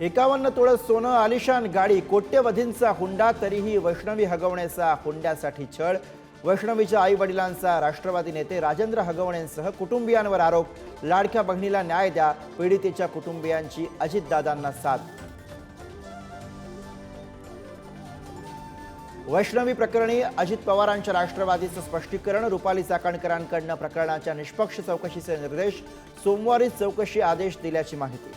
एकावन्न तोळं सोनं आलिशान गाडी कोट्यवधींचा हुंडा तरीही वैष्णवी हगवणेचा हुंड्यासाठी छळ. वैष्णवीच्या आई वडिलांचा राष्ट्रवादी नेते राजेंद्र हगवणेंसह कुटुंबियांवर आरोप. लाडक्या बहिणीला न्याय द्या पीडितेच्या कुटुंबियांची अजितदादांना साथ. वैष्णवी प्रकरणी अजित पवारांच्या राष्ट्रवादीचं स्पष्टीकरण रुपाली चाकणकरांकडनं प्रकरणाच्या निष्पक्ष चौकशीचे निर्देश. सोमवारीच चौकशी आदेश दिल्याची माहिती.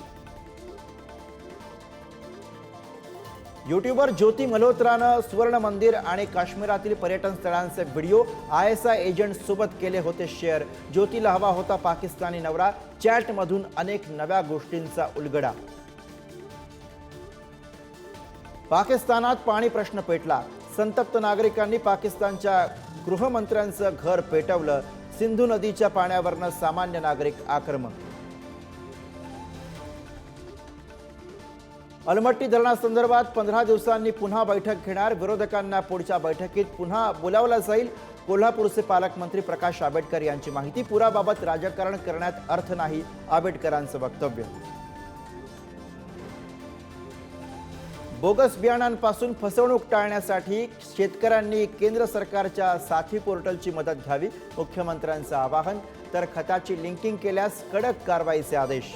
युट्यूबर ज्योती मल्होत्रानं सुवर्ण मंदिर आणि काश्मीरातील पर्यटन स्थळांचे video I S I agent सोबत केले होते शेअर ज्योतीला हवा होता पाकिस्तानी नवरा. चॅटमधून अनेक नव्या गोष्टींचा उलगडा. पाकिस्तानात पाणी प्रश्न पेटला. संतप्त नागरिकांनी पाकिस्तानच्या गृहमंत्र्यांचं घर पेटवलं. सिंधू नदीच्या पाण्यावरनं सामान्य नागरिक आक्रमक अलमट्टी धरणासंदर्भात पंधरा दिवसांनी पुन्हा बैठक घेणार. विरोधकांना पुढच्या बैठकीत पुन्हा बोलावलं जाईल. कोल्हापूरचे पालकमंत्री प्रकाश आंबेडकर यांची माहिती पुराबाबत राजकारण करण्यात अर्थ नाही आंबेडकरांचं वक्तव्य. बोगस बियाणांपासून फसवणूक टाळण्यासाठी शेतकऱ्यांनी केंद्र सरकारच्या साथी पोर्टलची मदत घ्यावी मुख्यमंत्र्यांचं आवाहन. तर खताची लिंकिंग केल्यास कडक कारवाईचे आदेश.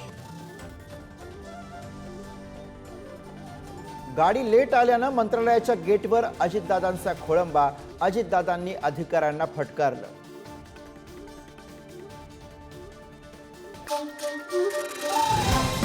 गाडी लेट आल्यानं मंत्रालयाच्या गेटवर अजितदादांचा खोळंबा अजितदादांनी अधिकाऱ्यांना फटकारलं Thank you.